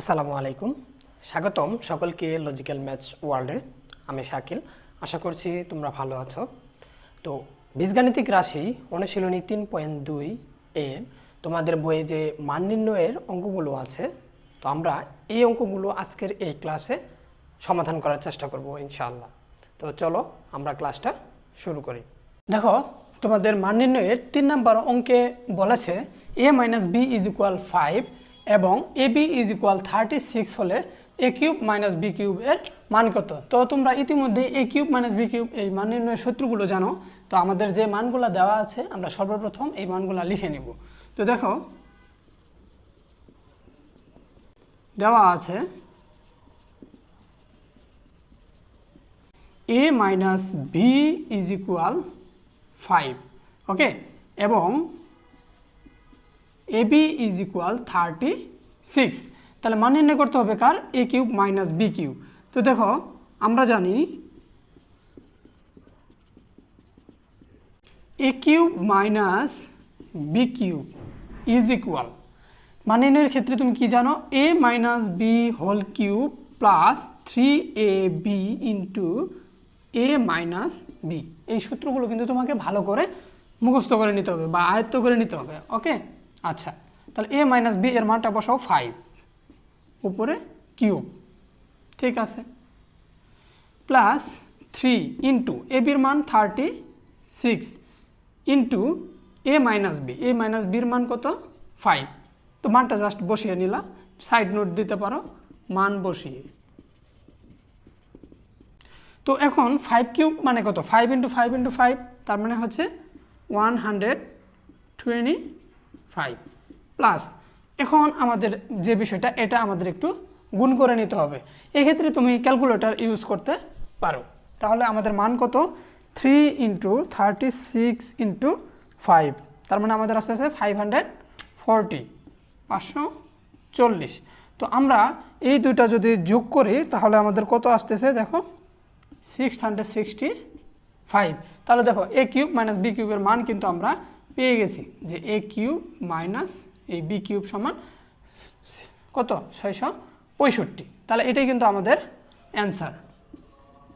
আসসালামু আলাইকুম। স্বাগতম সকলকে লজিক্যাল ম্যাথস ওয়ার্ল্ডে আমি শাকিল। আশা করছি তোমরা ভালো আছো। তো, বীজগাণিতিক রাশি অনুশীলনী তিন পয়েন্ট দুই এর তোমাদের বইয়ে যে মান নির্ণয়ের অঙ্কগুলো আছে, তো আমরা এই অঙ্কগুলো আজকের এই ক্লাসে সমাধান করার চেষ্টা করব ইনশাআল্লাহ। তো চলো, আমরা ক্লাসটা শুরু করি। দেখো, তোমাদের মান নির্ণয়ের তিন নম্বর অঙ্কে বলেছে A minus B is equal five এবং A B is equal thirty six হলে এ কিউব মাইনাস বি কিউবের মান কত? তো তোমরা ইতিমধ্যে A cube minus B cube এই মান নির্ণয়ের সূত্রগুলো জানো। তো আমাদের যে মানগুলো দেওয়া আছে, আমরা সর্বপ্রথম এই মানগুলো লিখে নিব। তো দেখো, দেওয়া আছে A minus B is equal five, okay? এবং A B is equal thirty six তাহলে মান নির্ণয় করতে হবে কার? A cube minus B cube. তো দেখো, আমরা জানি A cube minus B cube is equal মান নির্ণয়ের ক্ষেত্রে তুমি কি জানো? A minus B whole cube plus three A B into A minus B এই সূত্রগুলো কিন্তু তোমাকে ভালো করে মুখস্থ করে নিতে হবে বা আয়ত্ত করে নিতে হবে ওকে আচ্ছা তাহলে এ মাইনাস বি এর মানটা বসাও ফাইভ উপরে কিউব ঠিক আছে? প্লাস থ্রি ইন্টু এ বির মান thirty six into A minus B A minus বির মান কত? ফাইভ তো মানটা জাস্ট বসিয়ে নিলা সাইড নোট দিতে পারো, মান বসিয়ে। তো এখন ফাইভ কিউব মানে কত? Five into five into five তার মানে হচ্ছে one hundred twenty five plus এখন আমাদের যে বিষয়টা, এটা আমাদের একটু গুণ করে নিতে হবে। এক্ষেত্রে তুমি ক্যালকুলেটর ইউজ করতে পারো। তাহলে আমাদের মান কত? Three into thirty six into five তার মানে আমাদের আস্তে আস্তে ফাইভ হান্ড্রেড ফোরটি পাঁচশো চল্লিশ। তো আমরা এই দুইটা যদি যোগ করি, তাহলে আমাদের কত আসতেছে? দেখো সিক্স হান্ড্রেড সিক্সটি ফাইভ তাহলে দেখো এ কিউব মাইনাস বি কিউবের মান কিন্তু আমরা পেয়ে গেছি যে এ কিউব মাইনাস এই বি কিউব সমান কত? ছয়শো পঁয়ষট্টি। তাহলে এটাই কিন্তু আমাদের অ্যান্সার।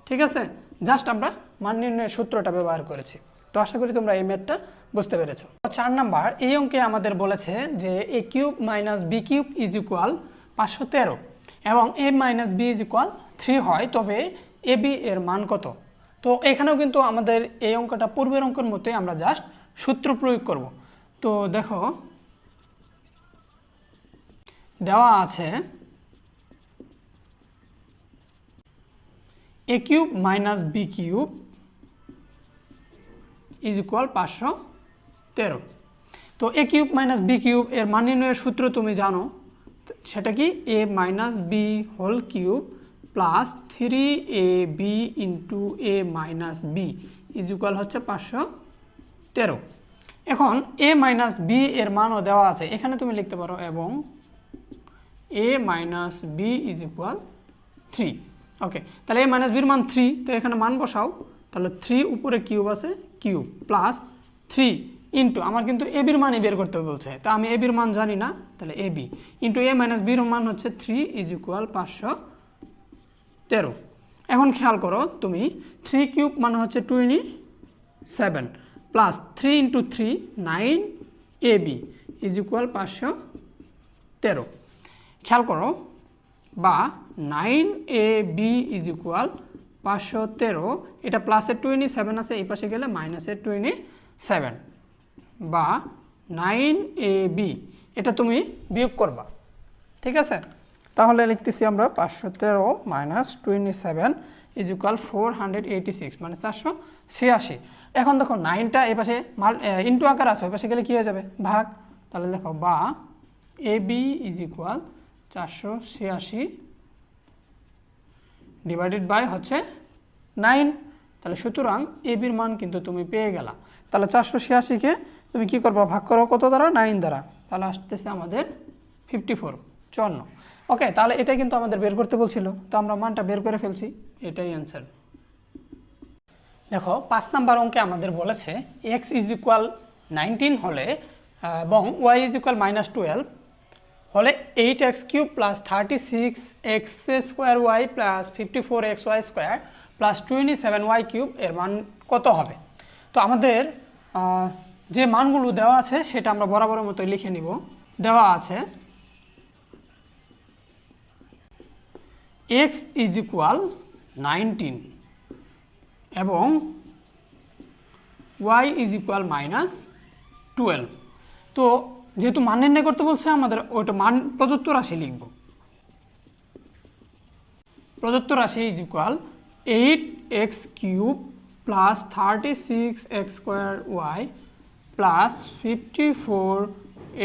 ঠিক আছে? জাস্ট আমরা মান নির্ণয়ের সূত্রটা ব্যবহার করেছি। তো আশা করি তোমরা এই ম্যাথটা বুঝতে পেরেছ। চার নাম্বার, এই অঙ্কে আমাদের বলেছে যে A cube minus B cube is equal পাঁচশো তেরো এবং A minus B is equal three হয়, তবে এ বি এর মান কত? তো এখানেও কিন্তু আমাদের এই অঙ্কটা পূর্বের অঙ্কের মতোই আমরা জাস্ট সূত্র প্রয়োগ করব। তো দেখো, দেওয়া আছে A cube minus B cube is equal পাঁচশো তেরো। তো A cube minus B cube এর মান নির্ণয়ের সূত্র তুমি জানো, সেটা কি? A minus B whole cube plus three A B into A minus B is equal হচ্ছে পাঁচশো তেরো। এখন এ মাইনাস বি এর মানও দেওয়া আছে। এখানে তুমি লিখতে পারো এবং A minus B is equal three okay তাহলে এ মাইনাস বির মান থ্রি তো এখানে মান বসাও। তাহলে থ্রি উপরে কিউব আছে কিউব প্লাস থ্রি ইন্টু আমার কিন্তু এ বির মানই বের করতে বলছে। তা আমি এ বির মান জানি না, তাহলে A B into A minus বির মান হচ্ছে থ্রি ইজ ইকুয়াল পাঁচশো তেরো। এখন খেয়াল করো, তুমি থ্রি কিউব মানে হচ্ছে twenty seven plus three into three nine A B is equal পাঁচশো তেরো। খেয়াল করো, বা nine A B is equal পাঁচশো তেরো। এটা প্লাসের টোয়েন্টি সেভেন আছে, এই পাশে গেলে মাইনাসের টোয়েন্টি সেভেন বা নাইন এ বি এটা তুমি বিয়োগ করবা। ঠিক আছে? তাহলে লিখতেছি আমরা পাঁচশো তেরো minus twenty seven is equal four hundred eighty six মানে চারশো ছিয়াশি। এখন দেখো নাইনটা এ পাশে মাল ইন্টু আকার আছে, ওই পাশে গেলে কী হয়ে যাবে? ভাগ। তাহলে দেখো, বা এ বি ইজ ইকুয়াল চারশো ছিয়াশি ডিভাইডেড বাই হচ্ছে নাইন। তাহলে সুতরাং এ বির মান কিন্তু তুমি পেয়ে গেলা। তাহলে চারশো ছিয়াশিকে তুমি কী করবা? ভাগ করো কত দ্বারা? নাইন দ্বারা। তাহলে আসতেছে আমাদের ফিফটি ফোর চুয়ান্ন। ওকে তাহলে এটাই কিন্তু আমাদের বের করতে বলছিল। তো আমরা মানটা বের করে ফেলছি। এটাই অ্যান্সার দেখো, পাঁচ নাম্বার অঙ্কে আমাদের বলেছে এক্স ইজ ইকুয়াল নাইনটিন হলে এবং Y is equal minus twelve হলে eight X cube plus thirty six X square Y plus fifty four X Y square plus twenty seven Y cube এর মান কত হবে? তো আমাদের যে মানগুলো দেওয়া আছে সেটা আমরা বরাবরের মতো লিখে নিব। দেওয়া আছে এক্স ইজ ইকুয়াল নাইনটিন এবং Y is equal minus twelve তো যেহেতু মান নির্ণয় করতে বলছে, আমাদের ওইটা মান প্রদত্ত রাশি লিখব। প্রদত্ত রাশি is equal eight X cube plus thirty six X square Y plus fifty four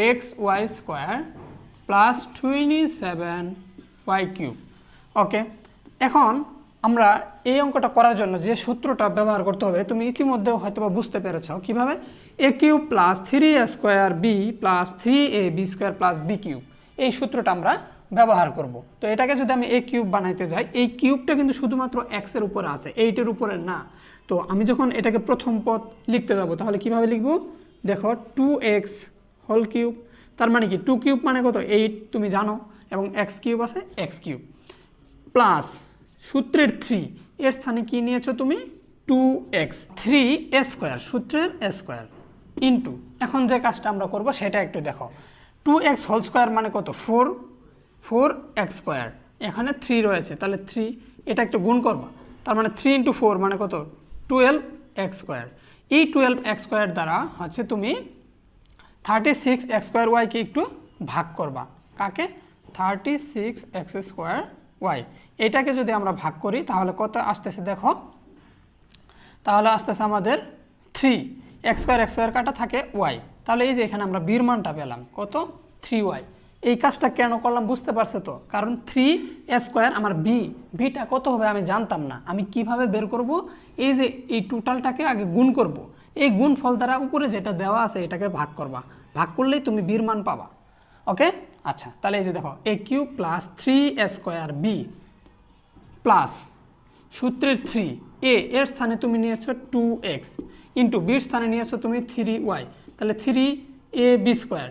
X Y square plus twenty seven Y cube okay এখন আমরা এই অঙ্কটা করার জন্য যে সূত্রটা ব্যবহার করতে হবে, তুমি ইতিমধ্যেও হয়তো বুঝতে পেরেছ। কীভাবে? A cube plus three A square B plus three A B square plus B cube এই সূত্রটা আমরা ব্যবহার করব। তো এটাকে যদি আমি এ কিউব বানাইতে যাই, এই কিউবটা কিন্তু শুধুমাত্র এক্সের উপরে আছে এইটের উপরে না। তো আমি যখন এটাকে প্রথম পদ লিখতে যাব, তাহলে কীভাবে লিখব? দেখো টু এক্স হোল কিউব তার মানে কি? টু কিউব মানে কত? এইট তুমি জানো, এবং এক্স কিউব আছে এক্স কিউব প্লাস সূত্রের থ্রি এর স্থানে কি নিয়েছো তুমি? টু এক্স থ্রি স্কোয়ার সূত্রের স্কোয়ার ইন্টু এখন যে কাজটা আমরা করব, সেটা একটু দেখো। টু এক্স হোল স্কোয়ার মানে কত? ফোর ফোর এক্স স্কোয়ার এখানে থ্রি রয়েছে। তাহলে থ্রি এটা একটু গুণ করবা। তার মানে থ্রি ইন্টু ফোর মানে কত? টুয়েলভ এক্স স্কোয়ার এই টুয়েলভ এক্স স্কোয়ার দ্বারা হচ্ছে তুমি থার্টি সিক্স এক্স স্কোয়ার ওয়াইকে একটু ভাগ করবা। কাকে? Thirty six X square Y এটাকে যদি আমরা ভাগ করি, তাহলে কত আসতেছে দেখো? তাহলে আসতেছে আমাদের three X square X square কাটা থাকে ওয়াই তাহলে এই যে এখানে আমরা বীর মানটা পেলাম, কত? থ্রি ওয়াই এই কাজটা কেন করলাম বুঝতে পারছে তো? কারণ থ্রি স্কোয়ার আমার বি বিটা কত হবে আমি জানতাম না। আমি কীভাবে বের করব? এই যে এই টোটালটাকে আগে গুণ করব। এই গুণ ফল দ্বারা উপরে যেটা দেওয়া আছে, এটাকে ভাগ করবা। ভাগ করলেই তুমি বীর মান পাবা। ওকে আচ্ছা তাহলে এই যে দেখো A cube plus three square B plus সূত্রের থ্রি এ এর স্থানে তুমি নিয়েছো টু এক্স ইন্টু বির স্থানে নিয়েছো তুমি থ্রি ওয়াই তাহলে three A B square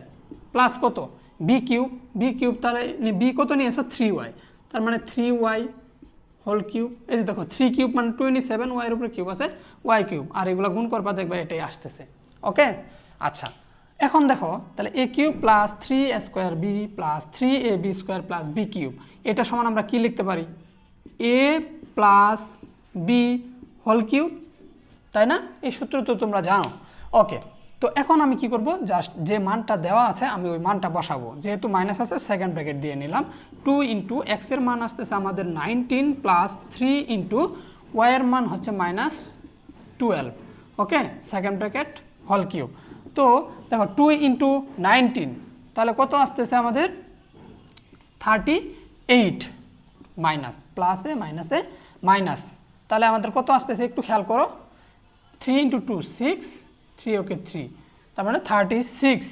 plus কত? বি কিউব বি কিউব তাহলে বি কত নিয়েছো? থ্রি ওয়াই তার মানে থ্রি ওয়াই হোল কিউব এই যে দেখো থ্রি কিউব মানে টোয়েন্টি সেভেন ওয়াইয়ের উপরে কিউব আছে ওয়াই কিউব আর এগুলো গুণ করবা, দেখবা এটাই আসতেছে ওকে আচ্ছা এখন দেখো, তাহলে A cube plus three A square B plus three A B square plus B cube, এটা সমান আমরা কি লিখতে পারি? A plus B whole cube, তাই না? এই সূত্র তো তোমরা জানো। ওকে তো এখন আমি কি করব? জাস্ট যে মানটা দেওয়া আছে, আমি ওই মানটা বসাবো। যেহেতু মাইনাস আছে সেকেন্ড ব্র্যাকেট দিয়ে নিলাম। টু ইন্টু এক্সের মান আসতেছে আমাদের নাইনটিন প্লাস থ্রি ইন্টু ওয়াইয়ের মান হচ্ছে minus twelve okay second bracket হল কিউব। তো দেখো টু ইন্টু নাইনটিন তাহলে কত আসতেছে আমাদের? থার্টি এইট মাইনাস প্লাসে মাইনাসে মাইনাস তাহলে আমাদের কত আসতেছে একটু খেয়াল করো। Three into two six three okay three তার মানে থার্টি সিক্স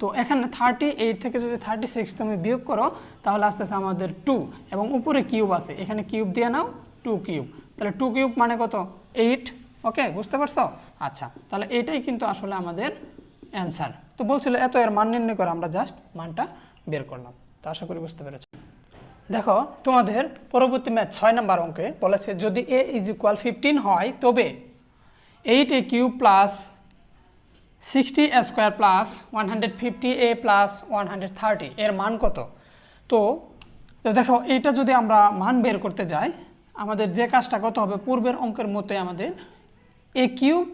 তো এখানে থার্টি এইট থেকে যদি থার্টি সিক্স তুমি বিয়োগ করো, তাহলে আসতেছে আমাদের টু এবং উপরে কিউব আছে, এখানে কিউব দিয়ে নাও টু কিউব তাহলে টু কিউব মানে কত? এইট ওকে, বুঝতে পারছ? আচ্ছা তাহলে এটাই কিন্তু আসলে আমাদের অ্যান্সার। তো বলছিল, এত এর মান নির্ণয় করে আমরা জাস্ট মানটা বের করলাম। তো আশা করি বুঝতে পেরেছি। দেখো, তোমাদের পরবর্তী ম্যাচ ছয় নম্বর অঙ্কে বলেছে, যদি এ ইজ ইকুয়াল ফিফটিন হয়, তবে eight A cube plus sixty square plus one hundred fifty A plus one hundred thirty এর মান কত? তো দেখো, এইটা যদি আমরা মান বের করতে যাই, আমাদের যে কাজটা কত হবে, পূর্বের অঙ্কের মতোই আমাদের A cube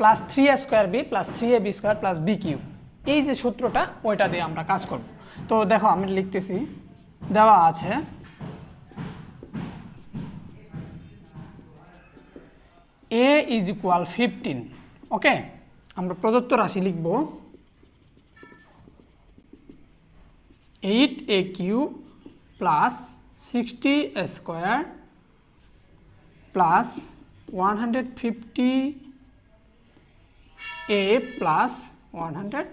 plus three A square B plus three A B square plus B cube এই যে সূত্রটা, ওইটা দিয়ে আমরা কাজ করব। তো দেখো, আমি লিখতেছি, দেওয়া আছে A is equal fifteen okay আমরা প্রদত্ত রাশি লিখব eight A cube plus sixty square plus one hundred fifty A plus one hundred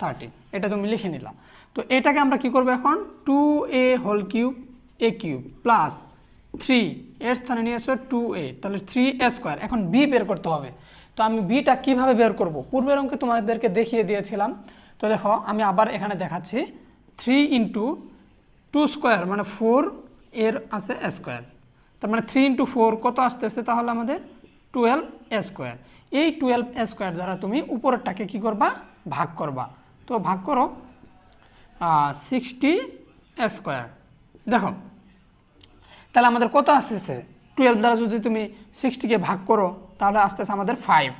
thirteen এটা তুমি লিখে নিলাম। তো এটাকে আমরা কি করব এখন? Two A whole cube A cube plus three এর স্থানে নিয়ে আসো টু এ তাহলে থ্রি এ স্কোয়ার এখন বি বের করতে হবে। তো আমি বিটা কীভাবে বের করব? পূর্বের অঙ্কে তোমাদেরকে দেখিয়ে দিয়েছিলাম। তো দেখো, আমি আবার এখানে দেখাচ্ছি। থ্রি ইন্টু টু স্কোয়ার মানে ফোর এর আছে স্কোয়ার তার মানে থ্রি ইন্টু ফোর কত আসতেছে তাহলে আমাদের? টুয়েলভ স্কোয়ার এই টুয়েলভ স্কোয়ার দ্বারা তুমি উপরেরটাকে কি করবা? ভাগ করবা। তো ভাগ করো সিক্সটি স্কোয়ার দেখো, তাহলে আমাদের কত আসতেছে? টুয়েলভ দ্বারা যদি তুমি সিক্সটিকে ভাগ করো, তাহলে আসতেছে আমাদের ফাইভ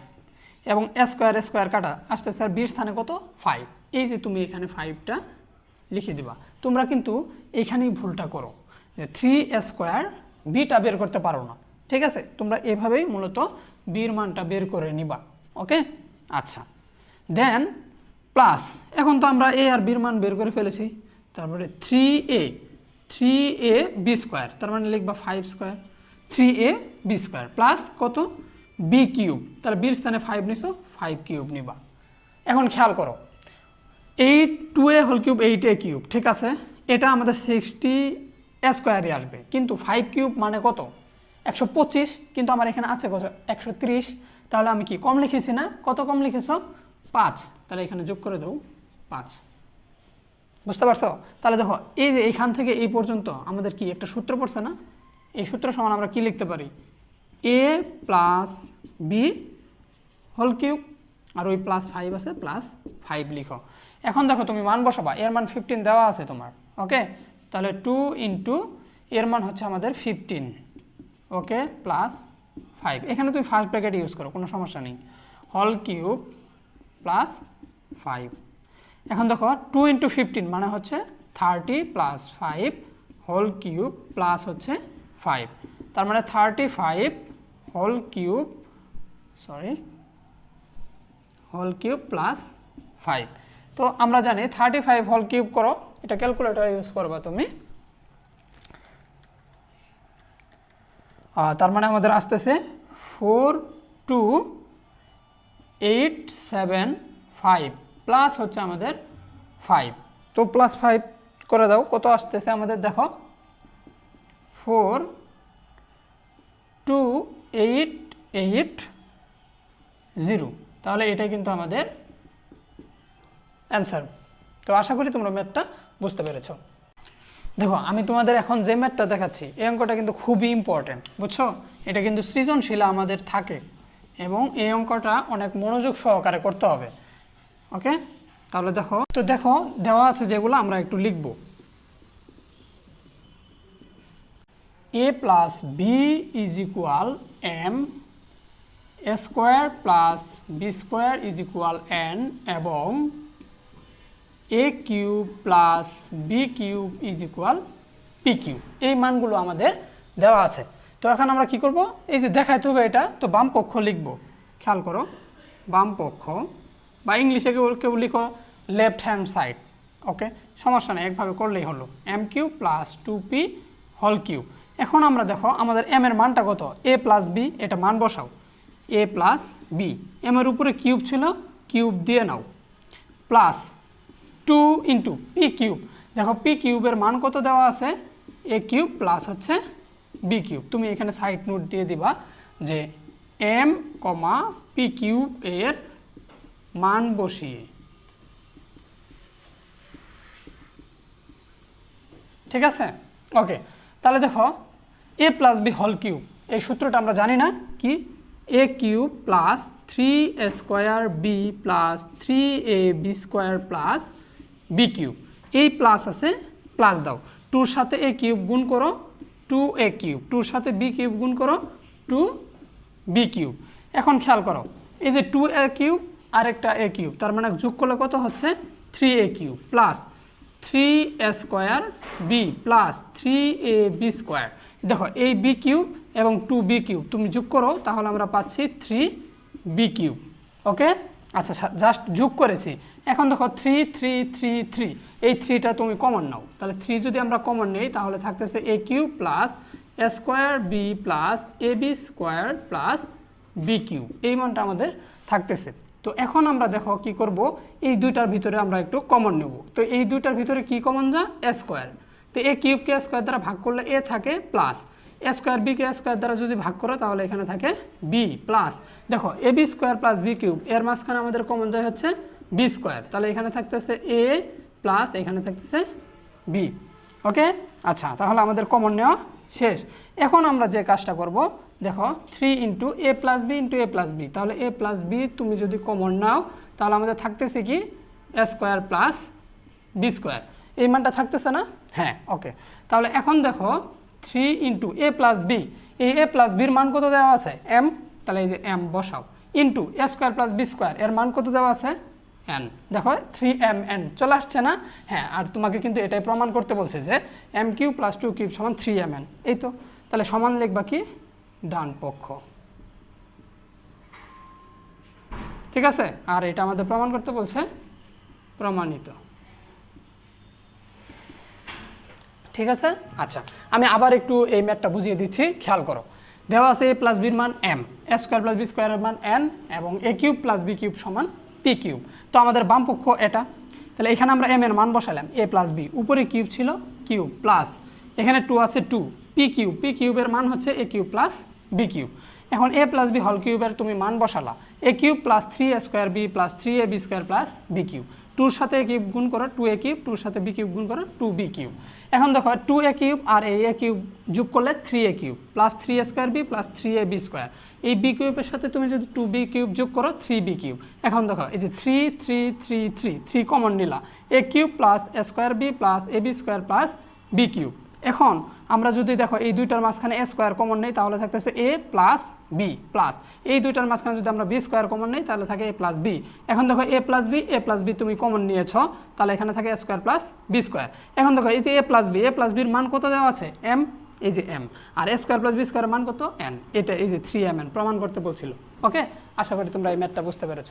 এবং স্কোয়ার স্কোয়ার কাটা, আসতেছে আর বির স্থানে কত? ফাইভ এই যে তুমি এখানে ফাইভটা লিখে দিবা। তোমরা কিন্তু এইখানেই ভুলটা করো। থ্রি স্কোয়ার বিটা বের করতে পারো না। ঠিক আছে? তোমরা এভাবেই মূলত বির মানটা বের করে নিবা ওকে আচ্ছা। দেন প্লাস এখন তো আমরা এ আর বির মান বের করে ফেলেছি। তারপরে three a three a b square তার মানে লিখবা five square three a b square plus কত? বি কিউব তাহলে বির স্থানে ফাইভ নিছো ফাইভ কিউব নিবা। এখন খেয়াল করো eight two a whole cube eight a cube ঠিক আছে? এটা আমাদের সিক্সটি স্কোয়ারই আসবে। কিন্তু ফাইভ কিউব মানে কত? একশো পঁচিশ, কিন্তু আমার এখানে আছে কত? একশো ত্রিশ। তাহলে আমি কি কম লিখেছি না? কত কম লিখেছ? পাঁচ। তাহলে এখানে যোগ করে দেবো পাঁচ। বুঝতে পারছ? তাহলে দেখো, এই যে এইখান থেকে এই পর্যন্ত আমাদের কি একটা সূত্র পড়ছে না? এই সূত্র সমান আমরা কি লিখতে পারি? A plus b whole cube আর ওই প্লাস ফাইভ আছে প্লাস ফাইভ লিখো। এখন দেখো, তুমি মান বসাবা, এর মান ফিফটিন দেওয়া আছে তোমার ওকে তাহলে টু ইন্টু এর মান হচ্ছে আমাদের ফিফটিন ওকে প্লাস ফাইভ এখানে তুমি ফার্স্ট ব্র্যাকেট ইউজ করো, কোনো সমস্যা নেই। হল কিউব প্লাস ফাইভ এখন দেখো টু ইন্টু ফিফটিন মানে হচ্ছে thirty plus five whole cube plus হচ্ছে ফাইভ তার মানে thirty five whole cube sorry whole cube plus five তো আমরা জানি থার্টি ফাইভ হোল কিউব করো, এটা ক্যালকুলেটর ইউজ করবা তুমি। তার মানে আমাদের আসতেছে four two eight seven five plus হচ্ছে আমাদের ফাইভ তো প্লাস ফাইভ করে দাও, কত আসতেছে আমাদের দেখো। Four two eight eight zero তাহলে এটাই কিন্তু আমাদের অ্যান্সার তো আশা করি তোমরা ম্যাথটা বুঝতে পেরেছ। দেখো, আমি তোমাদের এখন যে ম্যাথটা দেখাচ্ছি, এই অঙ্কটা কিন্তু খুবই ইম্পর্ট্যান্ট বুঝছ? এটা কিন্তু সৃজনশীল আমাদের থাকে এবং এই অঙ্কটা অনেক মনোযোগ সহকারে করতে হবে ওকে তাহলে দেখো, তো দেখো, দেওয়া আছে যেগুলো আমরা একটু লিখব। A plus b is equal m a square plus b square is equal n এবং a cube plus b cube is equal p cube এই মানগুলো আমাদের দেওয়া আছে। তো এখন আমরা কি করব? এই যে দেখাইতে হবে এটা, তো বাম পক্ষ লিখব। খেয়াল করো, বাম পক্ষ, বা ইংলিশে কেউ কেউ লিখো লেফট হ্যান্ড সাইড ওকে সমস্যা নেই, একভাবে করলেই হলো। M cube plus two p whole cube এখন আমরা দেখো, আমাদের এম এর মানটা কত? এ প্লাস বি এটা মান বসাও। এ প্লাস বি এম এর উপরে কিউব ছিল কিউব দিয়ে নাও। Plus two into p cube দেখো পি কিউবের মান কত দেওয়া আছে? এ কিউব প্লাস হচ্ছে বি কিউব তুমি এখানে সাইড নোট দিয়ে দিবা যে এম কমা পি কিউব এর মান বসিয়ে। ঠিক আছে? ওকে তাহলে দেখো a plus b whole cube এই সূত্রটা আমরা জানি না কি? A cube plus three a square b plus three a b square plus b cube এই প্লাস আছে প্লাস দাও। টুর সাথে এ কিউব গুণ করো টু এ কিউব টুর সাথে বি কিউব গুণ করো টু বি কিউব এখন খেয়াল করো, এই যে টু এ কিউব আরেকটা এ কিউব তার মানে যোগ করলে কত হচ্ছে? Three a cube plus three a square b plus three a b square দেখো, এই বি কিউব এবং টু বি কিউব তুমি যোগ করো, তাহলে আমরা পাচ্ছি থ্রি বি কিউব ওকে আচ্ছা জাস্ট যোগ করেছি। এখন দেখো থ্রি থ্রি থ্রি থ্রি এই থ্রিটা তুমি কমন নাও। তাহলে থ্রি যদি আমরা কমন নেই, তাহলে থাকতেছে a cube plus a square b plus a b square plus b cube এই মানটা আমাদের থাকতেছে। তো এখন আমরা দেখো কি করব, এই দুইটার ভিতরে আমরা একটু কমন নেব। তো এই দুইটার ভিতরে কি কমন যা? স্কোয়ার তো এ কিউবকে স্কোয়ার দ্বারা ভাগ করলে এ থাকে প্লাস এ স্কোয়ার বিকে স্কোয়ার দ্বারা যদি ভাগ করো, তাহলে এখানে থাকে বি প্লাস দেখো a b square plus b cube এর মাঝখানে আমাদের কমন যায় হচ্ছে বি স্কোয়ার তাহলে এখানে থাকতেছে এ প্লাস এখানে থাকতেছে বি ওকে? আচ্ছা তাহলে আমাদের কমন নেওয়া শেষ। এখন আমরা যে কাজটা করব, দেখো three into a plus b into a plus b তাহলে এ প্লাস বি তুমি যদি কমন নাও, তাহলে আমাদের থাকতেছে কি? A square plus b square এই মানটা থাকতেছে না? হ্যাঁ ওকে তাহলে এখন দেখো three into a plus b এই এ প্লাস বির মান কত দেওয়া আছে? এম তাহলে এই যে এম বসাও। Into a square plus b square এর মান কত দেওয়া আছে? এন দেখো থ্রি এম এন চলে আসছে না? হ্যাঁ আর তোমাকে কিন্তু এটাই প্রমাণ করতে বলছে যে m cube plus two cube সমান থ্রি এম এন এই তো, তাহলে সমান লিখবা কি? ডান পক্ষ। ঠিক আছে? আর এটা আমাদের প্রমাণ করতে বলছে প্রমাণিত। ঠিক আছে? আচ্ছা আমি আবার একটু এই ম্যাথটা বুঝিয়ে দিচ্ছি, খেয়াল করো। দেওয়া আছে এ প্লাস বির মান m a square plus b স্কোয়ারের মান এন এবং a cube plus b cube সমান পি কিউব তো আমাদের বাম পক্ষ এটা। তাহলে এখানে আমরা এম এর মান বসালাম এ প্লাস বি উপরে কিউব ছিল কিউব প্লাস এখানে টু আছে টু পি কিউব পি কিউবের মান হচ্ছে a cube plus b cube এখন এ প্লাস বি হল কিউবের তুমি মান বসালা। A cube plus three a square b plus three a b square plus b cube টুর সাথে এ কিউব গুণ করো টু এ কিউব টুর সাথে বি কিউব গুণ করো টু বি কিউব এখন দেখো টু এ কিউব আর এ এ কিউব যোগ করলে three a cube plus three a square b plus three a b square এই বি কিউবের সাথে তুমি যদি টু বি কিউব যোগ করো থ্রি বি কিউব এখন দেখো, এই যে three three three three three common নিলা। A cube plus a square b plus a b square plus b cube এখন আমরা যদি দেখো এই দুইটার মাঝখানে এ স্কোয়ার কমন নেই, তাহলে থাকতেছে এ প্লাস বি প্লাস এই দুইটার মাঝখানে যদি আমরা বি স্কোয়ার কমন নেই, তাহলে থাকে এ প্লাস বি এখন দেখো a plus b a plus b তুমি কমন নিয়েছ, তাহলে এখানে থাকে a square plus b square এখন দেখো এই যে a plus b a plus বির মান কত দেওয়া আছে? এম এই যে এম আর এ স্কোয়ার প্লাস বি স্কোয়ারের মান কত? এন এটা এই যে থ্রি এম এন প্রমাণ করতে বলছিল। ওকে আশা করি তোমরা এই ম্যাথটা বুঝতে পেরেছ।